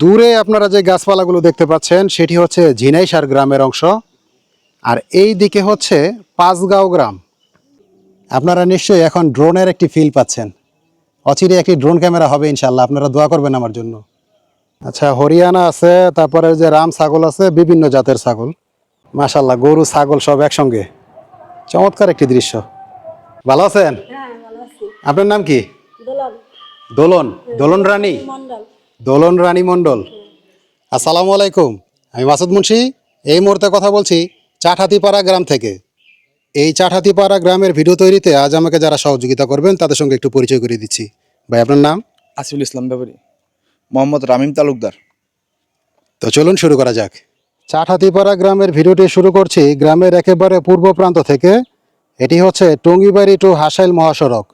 দূরে আপনারা যে গাছপালাগুলো দেখতে পাচ্ছেন সেটি হচ্ছে ঝিনাইসার গ্রামের অংশ। আর এই দিকে হচ্ছে পাঁচগাঁও গ্রাম। আপনারা নিশ্চয়ই এখন ড্রোনের একটি ফিল পাচ্ছেন। অচিরে একটি ড্রোন ক্যামেরা হবে ইনশাল্লাহ আপনারা দোয়া করবেন আমার জন্য। আচ্ছা হরিয়ানা আছে তারপরে যে রাম ছাগল আছে বিভিন্ন জাতের ছাগল। মাশাল্লাহ গরু ছাগল সব একসঙ্গে। চমৎকার একটি দৃশ্য। ভালো আছেন? হ্যাঁ আপনার নাম কি? দোলন। দোলন। দোলন রানী? মন্ডল দোলন রানী মণ্ডল। আসসালামু আলাইকুম। আমি মাসুদ মুন্সি। এই মুহূর্তে কথা বলছি চাটহাতিপাড়া গ্রাম থেকে। এই চাটহাতিপাড়া গ্রামের ভিডিও তৈরিতে আজ আমাকে যারা সহযোগিতা করবেন তাদের সঙ্গে একটু পরিচয় করে দিচ্ছি। ভাই আপনার নাম? আসিফুল ইসলাম ব্যাপারী। মোহাম্মদ রামিম তালুকদার। তো চলুন শুরু করা যাক। চাটহাতিপাড়া গ্রামের ভিডিওটি শুরু করছি গ্রামের একেবারে পূর্ব প্রান্ত থেকে। এটি হচ্ছে টঙ্গিবাড়ি টু হাসাইল মহাসড়ক।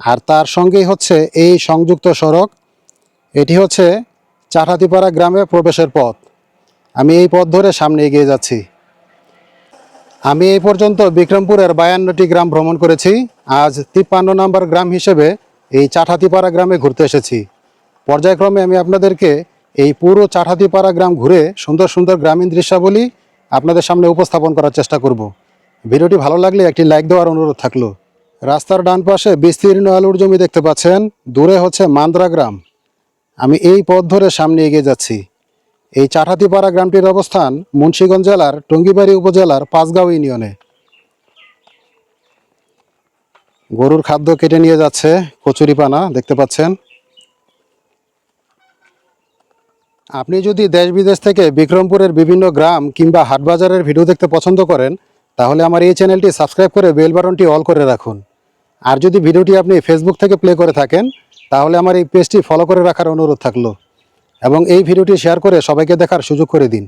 আর তার সঙ্গেই হচ্ছে এই সংযুক্ত সড়ক। এটি হচ্ছে চাটহাতিপাড়া গ্রামে প্রবেশের পথ। আমি এই পথ ধরে সামনে এগিয়ে যাচ্ছি। আমি এই পর্যন্ত বিক্রমপুরের বায়ান্নটি গ্রাম ভ্রমণ করেছি। আজ তিপ্পান্ন নম্বর গ্রাম হিসেবে এই চাটহাতিপাড়া গ্রামে ঘুরতে এসেছি। পর্যায়ক্রমে আমি আপনাদেরকে এই পুরো চাটহাতিপাড়া গ্রাম ঘুরে সুন্দর সুন্দর গ্রামীণ দৃশ্যাবলী আপনাদের সামনে উপস্থাপন করার চেষ্টা করব। ভিডিওটি ভালো লাগলে একটি লাইক দেওয়ার অনুরোধ থাকল। রাস্তার ডান পাশে বিস্তীর্ণ আলুর জমি দেখতে পাচ্ছেন। দূরে হচ্ছে মান্দ্রা গ্রাম। আমি এই পথ ধরে সামনে এগিয়ে যাচ্ছি। এই চাটহাতিপাড়া গ্রামটির অবস্থান মুন্সীগঞ্জ জেলার টঙ্গিবাড়ি উপজেলার পাঁচগাঁও ইউনিয়নে। গরুর খাদ্য কেটে নিয়ে যাচ্ছে কচুরিপানা, দেখতে পাচ্ছেন। আপনি যদি দেশ বিদেশ থেকে বিক্রমপুরের বিভিন্ন গ্রাম কিংবা হাটবাজারের ভিডিও দেখতে পছন্দ করেন, তাহলে আমার এই চ্যানেলটি সাবস্ক্রাইব করে বেল বাটনটি অল করে রাখুন। আর যদি ভিডিওটি আপনি ফেসবুক থেকে প্লে করে থাকেন তাহলে আমার এই পেজটি ফলো করে রাখার অনুরোধ থাকল এবং এই ভিডিওটি শেয়ার করে সবাইকে দেখার সুযোগ করে দিন।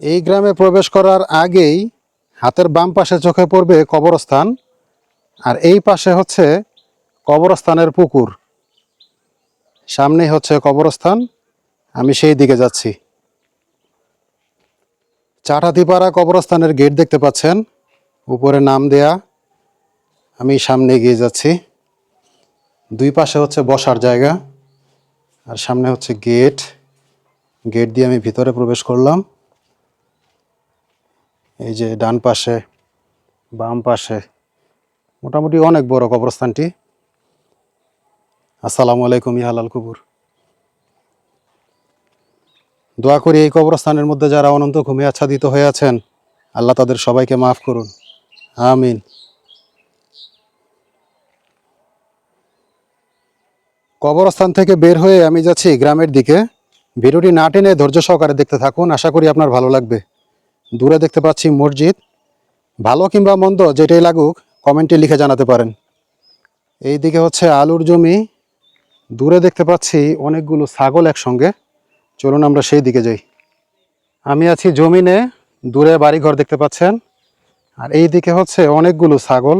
এই গ্রামে প্রবেশ করার আগেই হাতের বাম পাশে চোখে পড়বে কবরস্থান আর এই পাশে হচ্ছে কবরস্থানের পুকুর। সামনেই হচ্ছে কবরস্থান, আমি সেই দিকে যাচ্ছি। চাটাতিপাড়া কবরস্থানের গেট দেখতে পাচ্ছেন, উপরে নাম দেয়া, আমি সামনে এগিয়ে যাচ্ছি। দুই পাশে হচ্ছে বসার জায়গা, আর সামনে হচ্ছে গেট। গেট দিয়ে আমি ভিতরে প্রবেশ করলাম। এই যে ডান পাশে, বাম পাশে, মোটামুটি অনেক বড় কবরস্থানটি। আসসালামু আলাইকুম, ইহালাল কুবুর। দোয়া করি এই কবরস্থানের মধ্যে যারা অনন্ত ঘুমে আচ্ছাদিত হয়ে আছেন, আল্লাহ তাদের সবাইকে মাফ করুন। আমিন। কবরস্থান থেকে বের হয়ে আমি যাচ্ছি গ্রামের দিকে। ভিডিওটি না টেনে ধৈর্য সহকারে দেখতে থাকুন, আশা করি আপনার ভালো লাগবে। দূরে দেখতে পাচ্ছি মসজিদ। ভালো কিংবা মন্দ, যেটাই লাগুক, কমেন্টে লিখে জানাতে পারেন। এই দিকে হচ্ছে আলুর জমি। দূরে দেখতে পাচ্ছি অনেকগুলো ছাগল একসঙ্গে। চলুন আমরা সেই দিকে যাই। আমি আছি জমিনে, দূরে বাড়িঘর দেখতে পাচ্ছেন। আর এই দিকে হচ্ছে অনেকগুলো ছাগল।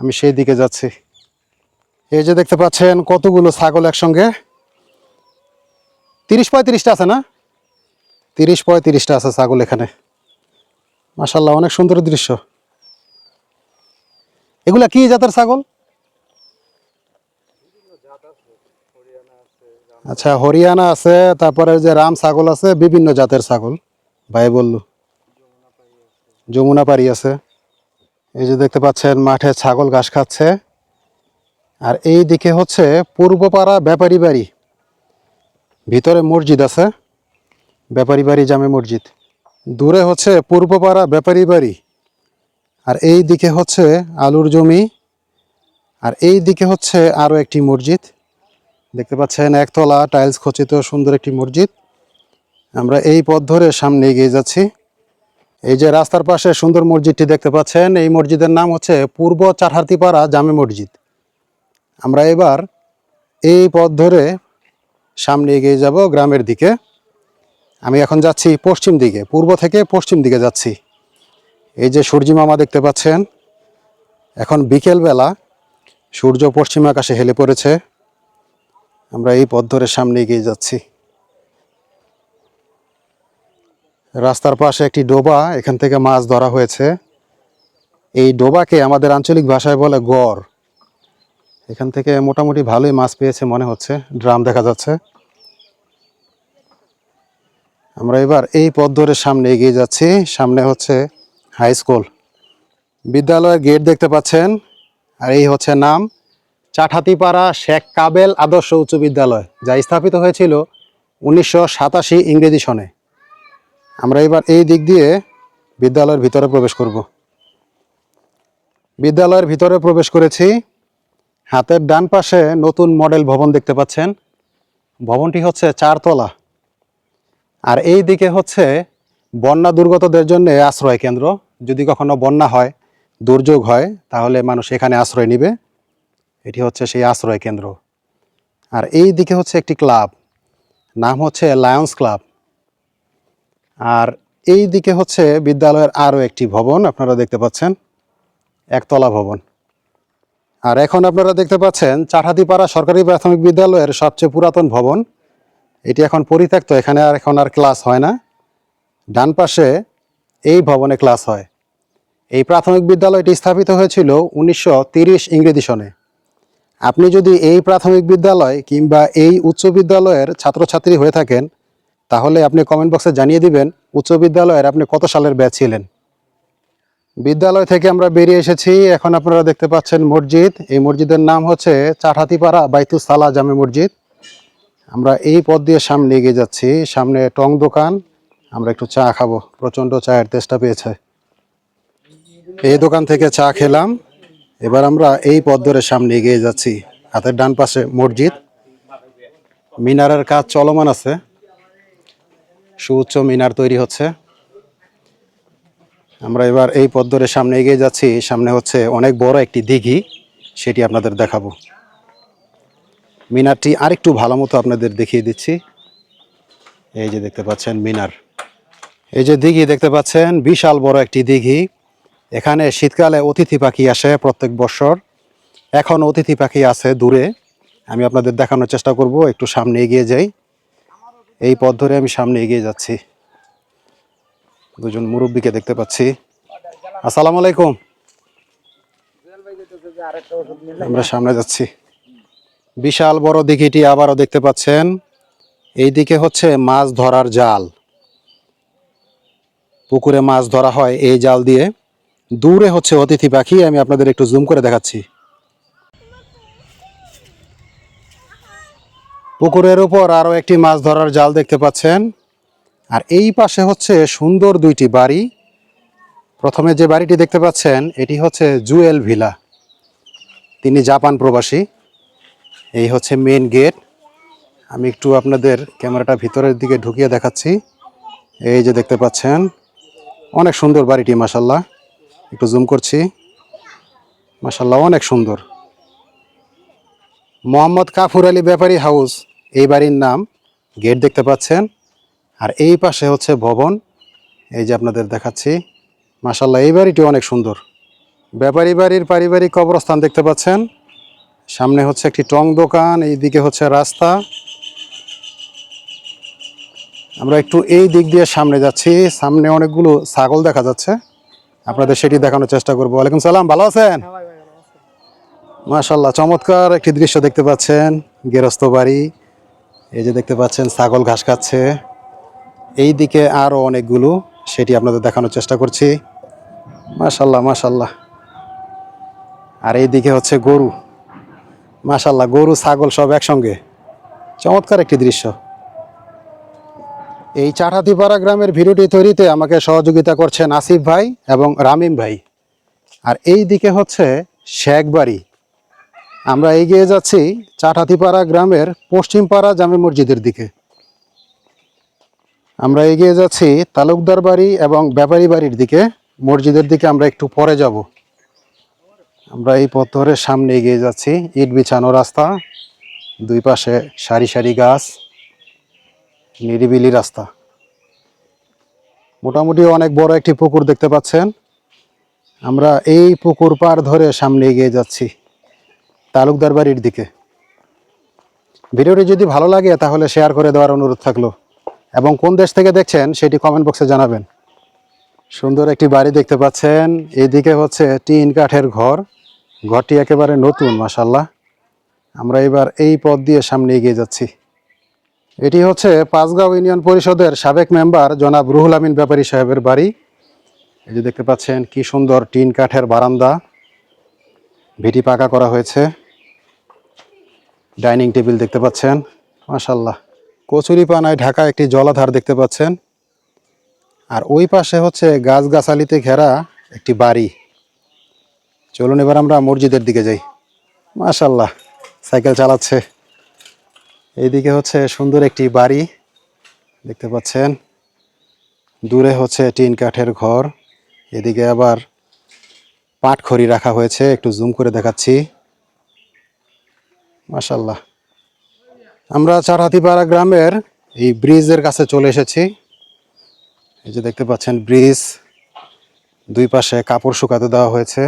আমি সেই দিকে যাচ্ছি। এই যে দেখতে পাচ্ছেন কতগুলো ছাগল একসঙ্গে? তিরিশ পঁয়ত্রিশটা আছে না? তিরিশ পঁয়ত্রিশটা আছে ছাগল এখানে। মাসাল্লাহ অনেক সুন্দর দৃশ্য। এগুলা কি জাতের ছাগল? আচ্ছা হরিয়ানা আছে, তারপরে যে রাম ছাগল আছে, বিভিন্ন জাতের ছাগল। ভাই বলল। যমুনা পাড়ি আছে। এই যে দেখতে পাচ্ছেন, মাঠে ছাগল ঘাস খাচ্ছে। আর এই দিকে হচ্ছে পূর্বপাড়া ব্যাপারী বাড়ি। ভিতরে মসজিদ আছে, ব্যাপারী বাড়ি, জামে মসজিদ। দূরে হচ্ছে পূর্বপাড়া ব্যাপারী বাড়ি। আর এই দিকে হচ্ছে আলুর জমি। আর এই দিকে হচ্ছে আরও একটি মসজিদ। দেখতে পাচ্ছেন একতলা, টাইলস খচিত, সুন্দর একটি মসজিদ। আমরা এই পথ ধরে সামনে এগিয়ে যাচ্ছি। এই যে রাস্তার পাশে সুন্দর মসজিদটি দেখতে পাচ্ছেন, এই মসজিদের নাম হচ্ছে পূর্ব চারহাতিপাড়া জামে মসজিদ। আমরা এবার এই পথ ধরে সামনে এগিয়ে যাব গ্রামের দিকে। আমি এখন যাচ্ছি পশ্চিম দিকে, পূর্ব থেকে পশ্চিম দিকে যাচ্ছি। এই যে সূর্যি মামা দেখতে পাচ্ছেন, এখন বিকেলবেলা সূর্য পশ্চিম আকাশে হেলে পড়েছে। আমরা এই পথ ধরে সামনে এগিয়ে যাচ্ছি। রাস্তার পাশে একটি ডোবা, এখান থেকে মাছ ধরা হয়েছে। এই ডোবাকে আমাদের আঞ্চলিক ভাষায় বলে গড়। এখান থেকে মোটামুটি ভালোই মাছ পেয়েছে মনে হচ্ছে। ড্রাম দেখা যাচ্ছে। আমরা এবার এই পথ ধরে সামনে এগিয়ে যাচ্ছি। সামনে হচ্ছে হাই স্কুল বিদ্যালয়ের গেট দেখতে পাচ্ছেন। আর এই হচ্ছে নাম। চাঠাতিপাড়া শেখ কাবেল আদর্শ উচ্চ বিদ্যালয়, যা স্থাপিত হয়েছিল উনিশশো সাতাশি ইংরেজি সনে। আমরা এবার এই দিক দিয়ে বিদ্যালয়ের ভিতরে প্রবেশ করব। বিদ্যালয়ের ভিতরে প্রবেশ করেছি। হাতের ডান পাশে নতুন মডেল ভবন দেখতে পাচ্ছেন। ভবনটি হচ্ছে চারতলা। আর এই দিকে হচ্ছে বন্যা দুর্গতদের জন্য আশ্রয় কেন্দ্র। যদি কখনো বন্যা হয়, দুর্যোগ হয়, তাহলে মানুষ এখানে আশ্রয় নেবে। এটি হচ্ছে সেই আশ্রয় কেন্দ্র। আর এই দিকে হচ্ছে একটি ক্লাব। নাম হচ্ছে লায়ন্স ক্লাব। আর এই দিকে হচ্ছে বিদ্যালয়ের আরও একটি ভবন, আপনারা দেখতে পাচ্ছেন। একতলা ভবন। আর এখন আপনারা দেখতে পাচ্ছেন চাঠাতিপাড়া সরকারি প্রাথমিক বিদ্যালয়ের সবচেয়ে পুরাতন ভবন। এটি এখন পরিত্যক্ত, এখানে আর এখন আর ক্লাস হয় না। ডান পাশে এই ভবনে ক্লাস হয়। এই প্রাথমিক বিদ্যালয়টি স্থাপিত হয়েছিল উনিশশো তিরিশ ইংরেজি সনে। আপনি যদি এই প্রাথমিক বিদ্যালয় কিংবা এই উচ্চ বিদ্যালয়ের ছাত্রছাত্রী হয়ে থাকেন, তাহলে আপনি কমেন্ট বক্সে জানিয়ে দিবেন, উচ্চ বিদ্যালয়ের আপনি কত সালের ব্যাচ ছিলেন। বিদ্যালয় থেকে আমরা বেরিয়ে এসেছি। এখন আপনারা দেখতে পাচ্ছেন মসজিদ। এই মসজিদের নাম হচ্ছে চাঠাতিপাড়া বাইতুস সালা জামে মসজিদ। আমরা এই পথ দিয়ে সামনে এগিয়ে যাচ্ছি। সামনে টং দোকান। আমরা একটু চা খাব। প্রচণ্ড চায়ের তেষ্টা পেয়েছে। এই দোকান থেকে চা খেলাম। এবার আমরা এই পথ ধরে সামনে এগিয়ে যাচ্ছি। হাতের ডান পাশে মসজিদ। মিনারের কাজ চলমান আছে। সুউচ্চ মিনার তৈরি হচ্ছে। আমরা এবার এই ধরে সামনে এগিয়ে যাচ্ছি। সামনে হচ্ছে অনেক বড় একটি দিঘি, সেটি আপনাদের দেখাবো। মিনারটি আরেকটু ভালো মতো আপনাদের দেখিয়ে দিচ্ছি। এই যে দেখতে পাচ্ছেন মিনার। এই যে দিঘি দেখতে পাচ্ছেন, বিশাল বড় একটি দিঘি। এখানে শীতকালে অতিথি পাখি আসে প্রত্যেক বছর। এখন অতিথি পাখি আছে দূরে। আমি আপনাদের দেখানোর চেষ্টা করব, একটু সামনে এগিয়ে যাই। এই পথ ধরে আমি সামনে এগিয়ে যাচ্ছি। দুজন মুরব্বীকে দেখতে পাচ্ছি। আসসালামু আলাইকুম। আমরা সামনে যাচ্ছি। বিশাল বড় দিঘিটি আবারও দেখতে পাচ্ছেন। এই দিকে হচ্ছে মাছ ধরার জাল। পুকুরে মাছ ধরা হয় এই জাল দিয়ে। দূরে হচ্ছে অতিথি পাখি, আমি আপনাদের একটু জুম করে দেখাচ্ছি। পুকুরের উপর আরও একটি মাছ ধরার জাল দেখতে পাচ্ছেন। আর এই পাশে হচ্ছে সুন্দর দুইটি বাড়ি। প্রথমে যে বাড়িটি দেখতে পাচ্ছেন, এটি হচ্ছে জুয়েল ভিলা। তিনি জাপান প্রবাসী। এই হচ্ছে মেন গেট। আমি একটু আপনাদের ক্যামেরাটা ভিতরের দিকে ঢুকিয়ে দেখাচ্ছি। এই যে দেখতে পাচ্ছেন, অনেক সুন্দর বাড়িটি মাসাল্লাহ একটু জুম করছি। মাসাল্লাহ অনেক সুন্দর। মোহাম্মদ কাফুর আলী ব্যাপারী হাউস, এই বাড়ির নাম। গেট দেখতে পাচ্ছেন। আর এই পাশে হচ্ছে ভবন। এই যে আপনাদের দেখাচ্ছি। মাসাল্লাহ এই বাড়িটি অনেক সুন্দর। ব্যাপারী বাড়ির পারিবারিক কবরস্থান দেখতে পাচ্ছেন। সামনে হচ্ছে একটি টং দোকান এইদিকে হচ্ছে রাস্তা। আমরা একটু এই দিক দিয়ে সামনে যাচ্ছি। সামনে অনেকগুলো ছাগল দেখা যাচ্ছে। আপনাদের সেটি দেখানোর চেষ্টা করব। ওয়ালাইকুম সালাম ভালো আছেন? মাশাল্লাহ চমৎকার একটি দৃশ্য দেখতে পাচ্ছেন। গেরস্ত বাড়ি। এই যে দেখতে পাচ্ছেন ছাগল ঘাস খাচ্ছে। এই দিকে আরও অনেকগুলো, সেটি আপনাদের দেখানোর চেষ্টা করছি। মাশাল্লাহ মাশাল্লাহ। আর এই দিকে হচ্ছে গরু। মাশাল্লাহ, গরু, ছাগল সব একসঙ্গে। চমৎকার একটি দৃশ্য। এই চাঠাতিপাড়া গ্রামের ভিডিওটি তৈরিতে আমাকে সহযোগিতা করছে নাসিফ ভাই এবং রামিম ভাই। আর এই দিকে হচ্ছে শেখ বাড়ি আমরা এগিয়ে যাচ্ছি চাঠাতিপাড়া গ্রামের পশ্চিমপাড়া জামে মসজিদের দিকে। আমরা এগিয়ে যাচ্ছি তালুকদার বাড়ি এবং ব্যাপারী বাড়ির দিকে। মসজিদের দিকে আমরা একটু পরে যাব। আমরা এই পথ ধরে সামনে এগিয়ে যাচ্ছি। ইট বিছানো রাস্তা, দুই পাশে সারি সারি গাছ, নিরিবিলি রাস্তা। মোটামুটি অনেক বড় একটি পুকুর দেখতে পাচ্ছেন। আমরা এই পুকুর পার ধরে সামনে এগিয়ে যাচ্ছি তালুকদার বাড়ির দিকে। ভিডিওটি যদি ভালো লাগে তাহলে শেয়ার করে দেওয়ার অনুরোধ থাকল। এবং কোন দেশ থেকে দেখছেন সেটি কমেন্ট বক্সে জানাবেন। সুন্দর একটি বাড়ি দেখতে পাচ্ছেন। এইদিকে হচ্ছে টিন কাঠের ঘর। ঘরটি একেবারে নতুন মাসাল্লাহ আমরা এবার এই পথ দিয়ে সামনে এগিয়ে যাচ্ছি। এটি হচ্ছে পাঁচগাঁও ইউনিয়ন পরিষদের সাবেক মেম্বার জনাব রুহুল আমিন ব্যাপারী সাহেবের বাড়ি। এই যে দেখতে পাচ্ছেন কি সুন্দর টিন কাঠের বারান্দা। ভিটি পাকা করা হয়েছে। ডাইনিং টেবিল দেখতে পাচ্ছেন মাশাল্লাহ কচুরিপানায় ঢাকা একটি জলাধার দেখতে পাচ্ছেন। আর ওই পাশে হচ্ছে গাছগাছালিতে ঘেরা একটি বাড়ি। চলুন এবার আমরা মসজিদের দিকে যাই। মাশাল্লাহ সাইকেল চালাচ্ছে। এইদিকে হচ্ছে সুন্দর একটি বাড়ি দেখতে পাচ্ছেন। দূরে হচ্ছে টিন কাঠের ঘর। এদিকে আবার পাটখড়ি রাখা হয়েছে, একটু জুম করে দেখাচ্ছি। মাশাল্লাহ আমরা চারহাতিপাড়া গ্রামের এই ব্রিজের কাছে চলে এসেছি। এই যে দেখতে পাচ্ছেন ব্রিজ, দুই পাশে কাপড় শুকাতে দেওয়া হয়েছে।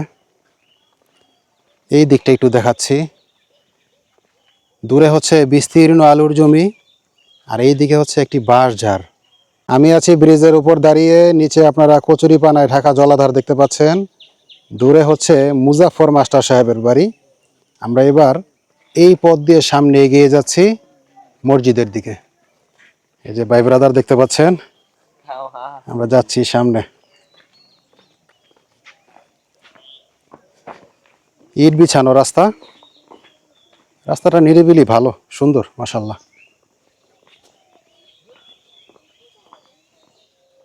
এই দিকটা একটু দেখাচ্ছি। দূরে হচ্ছে বিস্তীর্ণ আলুর জমি, আর এই দিকে হচ্ছে একটি বাঁশ ঝাড়। আমি আছি ব্রিজের উপর দাঁড়িয়ে, নিচে আপনারা কচুরিপানায় ঢাকা জলাধার দেখতে পাচ্ছেন। দূরে হচ্ছে মুজাফর মাস্টার সাহেবের বাড়ি। আমরা এবার এই পথ দিয়ে সামনে এগিয়ে যাচ্ছি। মসজিদের দিকে। এই যে ভাই ব্রাদার দেখতে পাচ্ছেন? আমরা যাচ্ছি সামনে। ইট বিছানো রাস্তা। রাস্তাটা নিরিবিলি ভালো সুন্দর মাসাল্লাহ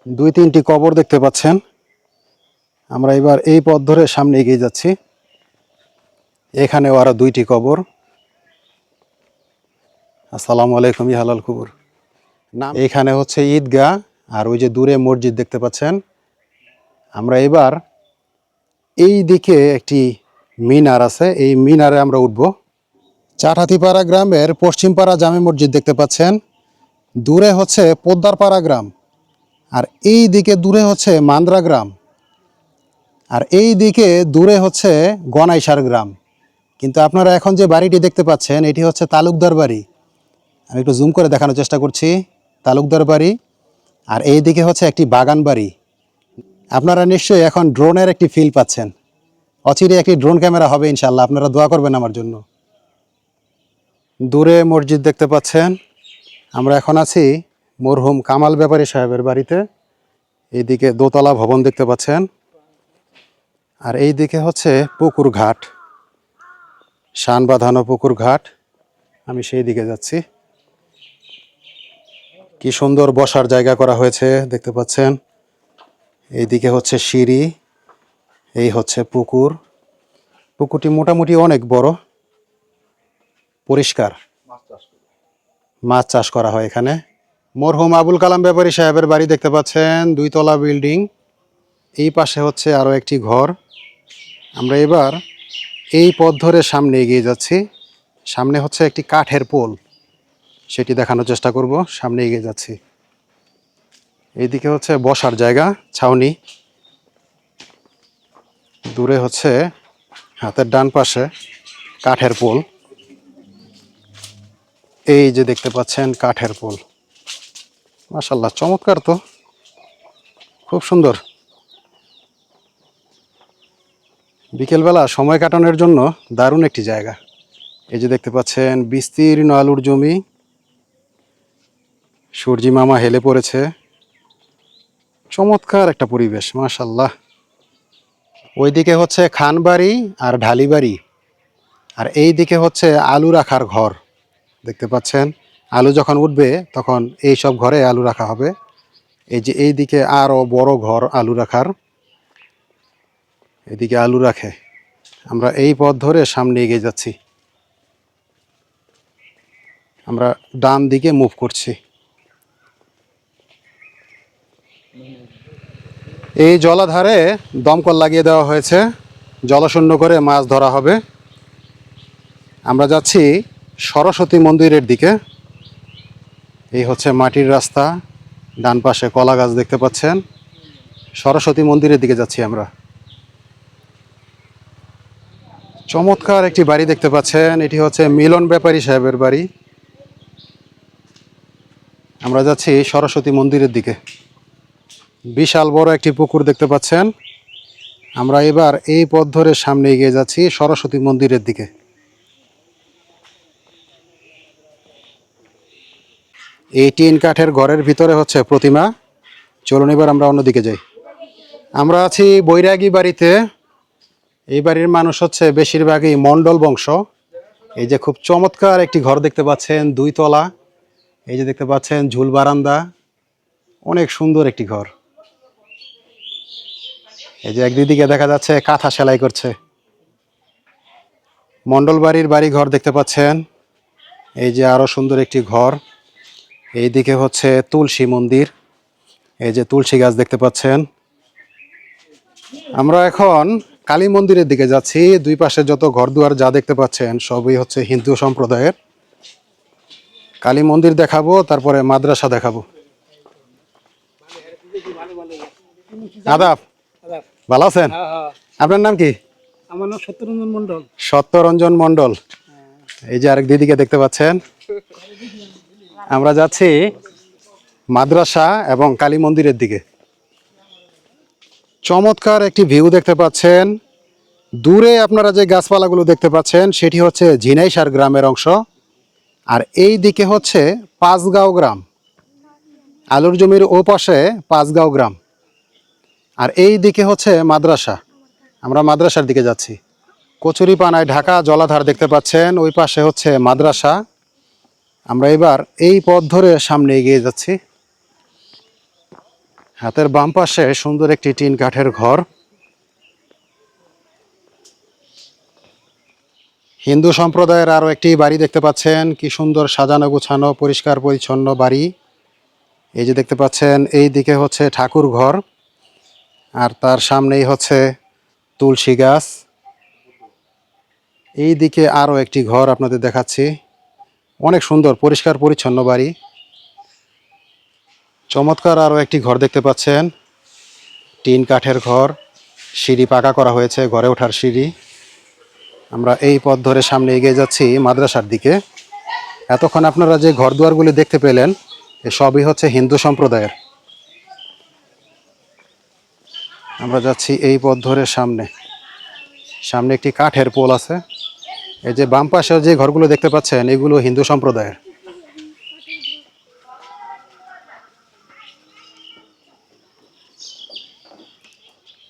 দুই তিনটি কবর দেখতে পাচ্ছেন। আমরা এবার এই পথ ধরে সামনে এগিয়ে যাচ্ছি। এখানেও আরও দুইটি কবর। আসসালামু আলাইকুম ইহালাল কুবুর। নাম? এখানে হচ্ছে ঈদগাহ আর ওই যে দূরে মসজিদ দেখতে পাচ্ছেন। আমরা এবার এই দিকে একটি মিনার আছে এই মিনারে আমরা উঠব। চাটহাতিপাড়া গ্রামের পশ্চিমপাড়া জামে মসজিদ দেখতে পাচ্ছেন। দূরে হচ্ছে পোদ্দারপাড়া গ্রাম আর এই দিকে দূরে হচ্ছে মান্দ্রা গ্রাম আর এই দিকে দূরে হচ্ছে গনাইসার গ্রাম। কিন্তু আপনারা এখন যে বাড়িটি দেখতে পাচ্ছেন এটি হচ্ছে তালুকদার বাড়ি। আমি একটু জুম করে দেখানোর চেষ্টা করছি তালুকদার বাড়ি আর এই দিকে হচ্ছে একটি বাগান বাড়ি। আপনারা নিশ্চয়ই এখন ড্রোনের একটি ফিল পাচ্ছেন। অচিরে একটি ড্রোন ক্যামেরা হবে ইনশাল্লাহ আপনারা দোয়া করবেন আমার জন্য। দূরে মসজিদ দেখতে পাচ্ছেন। আমরা এখন আছি মরহুম কামাল ব্যাপারী সাহেবের বাড়িতে। এইদিকে দোতলা ভবন দেখতে পাচ্ছেন। আর এই দিকে হচ্ছে পুকুর ঘাট। শান বাঁধানো পুকুর ঘাট। আমি সেই দিকে যাচ্ছি। কি সুন্দর বসার জায়গা করা হয়েছে দেখতে পাচ্ছেন। এইদিকে হচ্ছে সিঁড়ি এই হচ্ছে পুকুর। পুকুরটি মোটামুটি অনেক বড় পরিষ্কার। মাছ চাষ করা। হয় এখানে। মরহুম আবুল কালাম ব্যাপারী সাহেবের বাড়ি দেখতে পাচ্ছেন দুইতলা বিল্ডিং। এই পাশে হচ্ছে আরও একটি ঘর। আমরা এবার এই পথ ধরে সামনে এগিয়ে যাচ্ছি। সামনে হচ্ছে একটি কাঠের পোল। সেটি দেখানোর চেষ্টা করব। সামনে এগিয়ে যাচ্ছি। এইদিকে হচ্ছে বসার জায়গা, ছাউনি। দূরে হচ্ছে হাতের ডান পাশে কাঠের পোল। এই যে দেখতে পাচ্ছেন কাঠের পোল। মাশাল্লাহ চমৎকার তো। খুব সুন্দর। বিকেলবেলা সময় কাটানোর জন্য দারুণ একটি জায়গা। এই যে দেখতে পাচ্ছেন বিস্তীর্ণ আলুর জমি। সূর্যি মামা হেলে পড়েছে। চমৎকার একটা পরিবেশ মাশাল্লাহ ওইদিকে হচ্ছে খানবাড়ি আর ঢালিবাড়ি। আর এই দিকে হচ্ছে আলু রাখার ঘর, দেখতে পাচ্ছেন? আলু যখন উঠবে, তখন এই সব ঘরে আলু রাখা হবে। এই যে এই দিকে আরও বড় ঘর আলু রাখার। এদিকে আলু রাখে। আমরা এই পথ ধরে সামনে এগিয়ে যাচ্ছি। আমরা ডান দিকে মুভ করছি। এই জলাধারে দমকল লাগিয়ে দেওয়া হয়েছে। জলশূন্য করে মাছ ধরা হবে। আমরা যাচ্ছি সরস্বতী মন্দিরের দিকে। এই হচ্ছে মাটির রাস্তা। ডান পাশে কলা গাছ দেখতে পাচ্ছেন। সরস্বতী মন্দিরের দিকে যাচ্ছি আমরা। চমৎকার একটি বাড়ি দেখতে পাচ্ছেন। এটি হচ্ছে মিলন ব্যাপারী সাহেবের বাড়ি। আমরা যাচ্ছি সরস্বতী মন্দিরের দিকে। বিশাল বড় একটি পুকুর দেখতে পাচ্ছেন। আমরা এবার এই পথ ধরে সামনে এগিয়ে যাচ্ছি সরস্বতী মন্দিরের দিকে। এই টিন কাঠের ঘরের ভিতরে হচ্ছে প্রতিমা। চলুন এবার আমরা অন্যদিকে যাই। আমরা আছি বৈরাগী বাড়িতে। এই বাড়ির মানুষ হচ্ছে বেশিরভাগই মণ্ডল বংশ। এই যে খুব চমৎকার একটি ঘর দেখতে পাচ্ছেন, দুই তলা। এই যে দেখতে পাচ্ছেন ঝুল বারান্দা। অনেক সুন্দর একটি ঘর। এই যে একদিকে দেখা যাচ্ছে কাঁথা সেলাই করছে। মণ্ডল বাড়ির বাড়ি ঘর দেখতে পাচ্ছেন। এই যে আরও সুন্দর একটি ঘর। এইদিকে হচ্ছে তুলসী মন্দির। এই যে তুলসী গাছ দেখতে পাচ্ছেন। আমরা এখন কালী মন্দিরের দিকে যাচ্ছি। দুই পাশে যত ঘর দুয়ার যা দেখতে পাচ্ছেন, সবই হচ্ছে হিন্দু সম্প্রদায়ের। কালী মন্দির দেখাবো, তারপরে মাদ্রাসা দেখাবো। আদাব। ভালো আছেন? আপনার নাম কি? আমার নাম সত্যরঞ্জন মন্ডল সত্যরঞ্জন মণ্ডল। এই যে আরেক দিদিকে দেখতে পাচ্ছেন। আমরা যাচ্ছি মাদ্রাসা এবং কালী মন্দিরের দিকে। চমৎকার একটি ভিউ দেখতে পাচ্ছেন। দূরে আপনারা যে গাছপালাগুলো দেখতে পাচ্ছেন সেটি হচ্ছে ঝিনাইসার গ্রামের অংশ। আর এই দিকে হচ্ছে পাঁচগাঁও গ্রাম। আলুর জমির ও পাশে পাঁচগাঁও গ্রাম। আর এই দিকে হচ্ছে মাদ্রাসা। আমরা মাদ্রাসার দিকে যাচ্ছি। কচুরিপানায় ঢাকা জলাধার দেখতে পাচ্ছেন, ওই পাশে হচ্ছে মাদ্রাসা। আমরা এবার এই পথ ধরে সামনে এগিয়ে যাচ্ছি। হাতের বাম পাশে সুন্দর একটি টিন কাঠের ঘর। হিন্দু সম্প্রদায়ের আরও একটি বাড়ি দেখতে পাচ্ছেন। কি সুন্দর সাজানো গোছানো, পরিষ্কার পরিচ্ছন্ন বাড়ি। এই যে দেখতে পাচ্ছেন, এই দিকে হচ্ছে ঠাকুর ঘর। আর তার সামনেই হচ্ছে তুলসী গাছ। এই দিকে আরও একটি ঘর আপনাদের দেখাচ্ছি। অনেক সুন্দর, পরিষ্কার, পরিচ্ছন্ন বাড়ি। চমৎকার আরও একটি ঘর দেখতে পাচ্ছেন। টিন কাঠের ঘর, সিঁড়ি পাকা করা হয়েছে, ঘরে ওঠার সিঁড়ি। আমরা এই পথ ধরে সামনে এগিয়ে যাচ্ছি মাদ্রাসার দিকে। এতক্ষণ আপনারা যে ঘর দুয়ারগুলি দেখতে পেলেন, এ সবই হচ্ছে হিন্দু সম্প্রদায়ের। আমরা যাচ্ছি এই পথ ধরে সামনে। সামনে একটি কাঠের পোল আছে। এই যে বাম পাশেও যে ঘরগুলো দেখতে পাচ্ছেন, এগুলো হিন্দু সম্প্রদায়ের।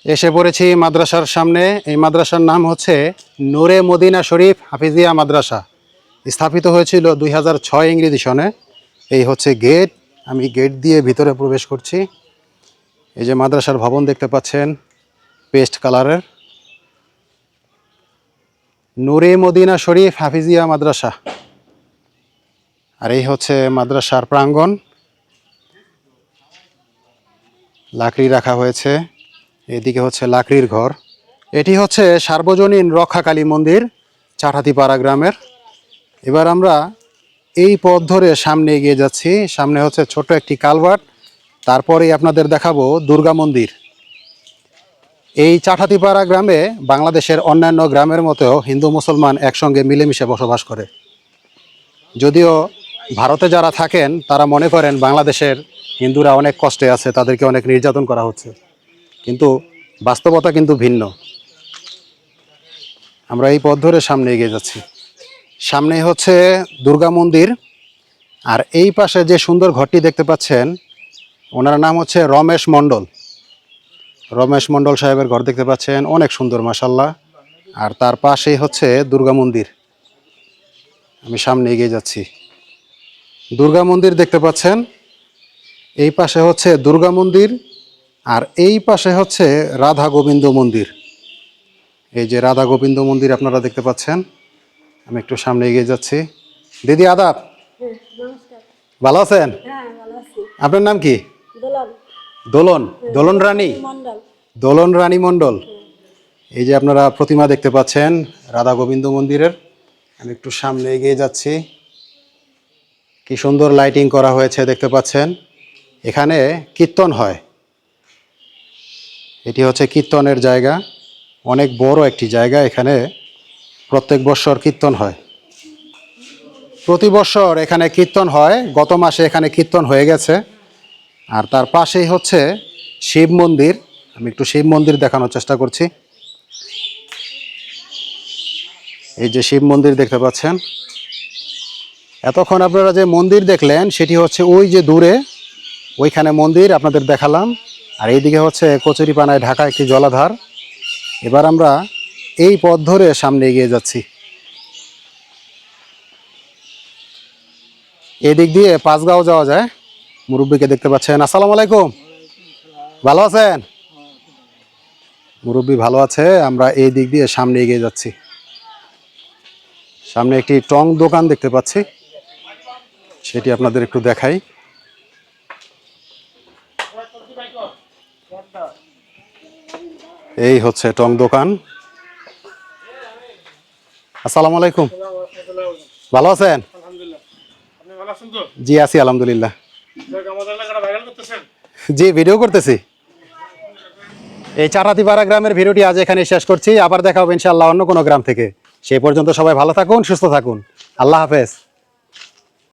এসে পড়েছি মাদ্রাসার সামনে। এই মাদ্রাসার নাম হচ্ছে নূরে মদিনা শরীফ হাফিজিয়া মাদ্রাসা। স্থাপিত হয়েছিল দুই হাজার ছয় ইংরেজি সনে। এই হচ্ছে গেট। আমি গেট দিয়ে ভিতরে প্রবেশ করছি। এই যে মাদ্রাসার ভবন দেখতে পাচ্ছেন, পেস্ট কালারের। নূরে মদিনা শরীফ হাফিজিয়া মাদ্রাসা। আর এই হচ্ছে মাদ্রাসার প্রাঙ্গণ। লাকড়ি রাখা হয়েছে। এদিকে হচ্ছে লাকড়ির ঘর। এটি হচ্ছে সার্বজনীন রক্ষাকালী মন্দির চাঠাতিপাড়া গ্রামের। এবার আমরা এই পথ ধরে সামনে এগিয়ে যাচ্ছি। সামনে হচ্ছে ছোট একটি কালভার্ট। তারপরেই আপনাদের দেখাবো দুর্গা মন্দির। এই চাঠাতিপাড়া গ্রামে বাংলাদেশের অন্যান্য গ্রামের মতো হিন্দু মুসলমান একসঙ্গে মিলেমিশে বসবাস করে। যদিও ভারতে যারা থাকেন, তারা মনে করেন বাংলাদেশের হিন্দুরা অনেক কষ্টে আছে, তাদেরকে অনেক নির্যাতন করা হচ্ছে। কিন্তু বাস্তবতা কিন্তু ভিন্ন। আমরা এই পথ ধরে সামনে এগিয়ে যাচ্ছি। সামনে হচ্ছে দুর্গা মন্দির। আর এই পাশে যে সুন্দর ঘরটি দেখতে পাচ্ছেন ওনার নাম হচ্ছে রমেশ মণ্ডল। রমেশ মণ্ডল সাহেবের ঘর দেখতে পাচ্ছেন অনেক সুন্দর মাসাল্লাহ আর তার পাশেই হচ্ছে দুর্গা মন্দির। আমি সামনে এগিয়ে যাচ্ছি। দুর্গা মন্দির দেখতে পাচ্ছেন এই পাশে হচ্ছে দুর্গা মন্দির আর এই পাশে হচ্ছে রাধা গোবিন্দ মন্দির। এই যে রাধা গোবিন্দ মন্দির আপনারা দেখতে পাচ্ছেন আমি একটু সামনে এগিয়ে যাচ্ছি। দিদি আদাব। ভালো আছেন? হ্যাঁ আপনার নাম কি? দোলন। দোলন? দোলন রানী? দোলন রানী মণ্ডল। এই যে আপনারা প্রতিমা দেখতে পাচ্ছেন রাধা গোবিন্দ মন্দিরের। আমি একটু সামনে এগিয়ে যাচ্ছি। কি সুন্দর লাইটিং করা হয়েছে দেখতে পাচ্ছেন। এখানে কীর্তন হয়। এটি হচ্ছে কীর্তনের জায়গা। অনেক বড় একটি জায়গা। এখানে প্রত্যেক বৎসর কীর্তন হয়। প্রতি বৎসর এখানে কীর্তন হয়। গত মাসে এখানে কীর্তন হয়ে গেছে। আর তার পাশেই হচ্ছে শিব মন্দির। আমি একটু শিব মন্দির দেখানোর চেষ্টা করছি। এই যে শিব মন্দির দেখতে পাচ্ছেন। এতক্ষণ আপনারা যে মন্দির দেখলেন, সেটি হচ্ছে ওই যে দূরে, ওইখানে মন্দির আপনাদের দেখালাম। আর এইদিকে হচ্ছে কচুরিপানায় ঢাকা একটি জলাধার। এবার আমরা এই পথ ধরে সামনে এগিয়ে যাচ্ছি। এদিক দিয়ে পাঁচগাঁও যাওয়া যায়। মুরব্বীকে দেখতে পাচ্ছেন। আসসালামু আলাইকুম। ভালো আছেন? মুরব্বী ভালো আছে আমরা এই দিক দিয়ে সামনে এগিয়ে যাচ্ছি। সামনে একটি টং দোকান দেখতে পাচ্ছি। সেটি আপনাদের একটু দেখাই। এই হচ্ছে টং দোকান। আসসালামু আলাইকুম। ভালো আছেন? জি আছি আলহামদুলিল্লাহ। জি ভিডিও করতেছি। এই চারাতিপাড়া গ্রামের ভিডিওটি আজ এখানে শেষ করছি। আবার দেখা হবে ইনশাল্লাহ অন্য কোনো গ্রাম থেকে। সেই পর্যন্ত সবাই ভালো থাকুন, সুস্থ থাকুন। আল্লাহ হাফেজ।